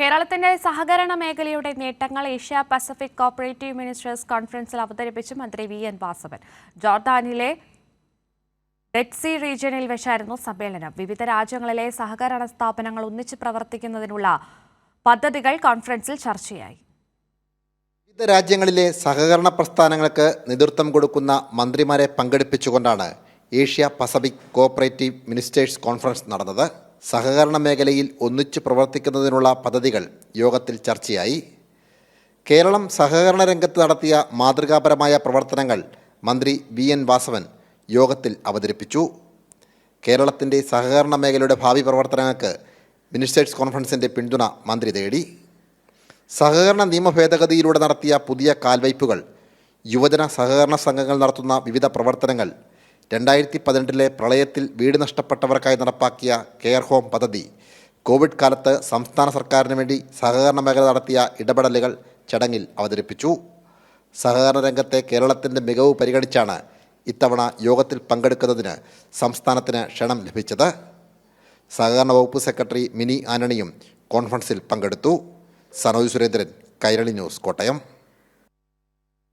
കേരളത്തിന്റെ സഹകരണ മേഖലയുടെ നേട്ടങ്ങൾ ഏഷ്യ പസഫിക് കോപ്പറേറ്റീവ് മിനിസ്റ്റേഴ്സ് കോൺഫറൻസിൽ അവതരിപ്പിച്ചു മന്ത്രി വി എൻ വാസവൻ. ജോർദാനിലെ റെഡ് സി റീജിയനിൽ വെച്ചായിരുന്നു സമ്മേളനം. വിവിധ രാജ്യങ്ങളിലെ സഹകരണ സ്ഥാപനങ്ങൾ ഒന്നിച്ച് പ്രവർത്തിക്കുന്നതിനുള്ള പദ്ധതികൾ കോൺഫറൻസിൽ ചർച്ചയായി. വിവിധ രാജ്യങ്ങളിലെ സഹകരണ പ്രസ്ഥാനങ്ങൾക്ക് നേതൃത്വം കൊടുക്കുന്ന മന്ത്രിമാരെ പങ്കെടുപ്പിച്ചുകൊണ്ടാണ് Asia Pacific cooperative ministers conference നടന്നത്. സഹകരണ മേഖലയിൽ ഒന്നിച്ചു പ്രവർത്തിക്കുന്നതിനുള്ള പദ്ധതികൾ യോഗത്തിൽ ചർച്ചയായി. കേരളം സഹകരണ രംഗത്ത് നടത്തിയ മാതൃകാപരമായ പ്രവർത്തനങ്ങൾ മന്ത്രി വി എൻ വാസവൻ യോഗത്തിൽ അവതരിപ്പിച്ചു. കേരളത്തിന്റെ സഹകരണ മേഖലയുടെ ഭാവി പ്രവർത്തനങ്ങൾക്ക് മിനിസ്റ്റേഴ്സ് കോൺഫറൻസിന്റെ പിന്തുണ മന്ത്രി തേടി. സഹകരണ നിയമ ഭേദഗതിയിലൂടെ നടത്തിയ പുതിയ കാൽവയ്പുകൾ യുവജന സഹകരണ സംഘങ്ങൾ നടത്തുന്ന വിവിധ പ്രവർത്തനങ്ങൾ രണ്ടായിരത്തി പതിനെട്ടിലെ പ്രളയത്തിൽ വീട് നഷ്ടപ്പെട്ടവർക്കായി നടപ്പാക്കിയ കെയർ ഹോം പദ്ധതി കോവിഡ് കാലത്ത് സംസ്ഥാന സർക്കാരിന് വേണ്ടി സഹകരണ മേഖല നടത്തിയ ഇടപെടലുകൾ ചടങ്ങിൽ അവതരിപ്പിച്ചു. സഹകരണ രംഗത്തെ കേരളത്തിന്റെ മികവ് പരിഗണിച്ചാണ് ഇത്തവണ യോഗത്തിൽ പങ്കെടുക്കുന്നതിന് സംസ്ഥാനത്തിന് ക്ഷണം ലഭിച്ചത്. സഹകരണ വകുപ്പ് സെക്രട്ടറി മിനി ആന്റണിയും കോൺഫറൻസിൽ പങ്കെടുത്തു. സനോജ് സുരേന്ദ്രൻ കൈരളി ന്യൂസ് കോട്ടയം.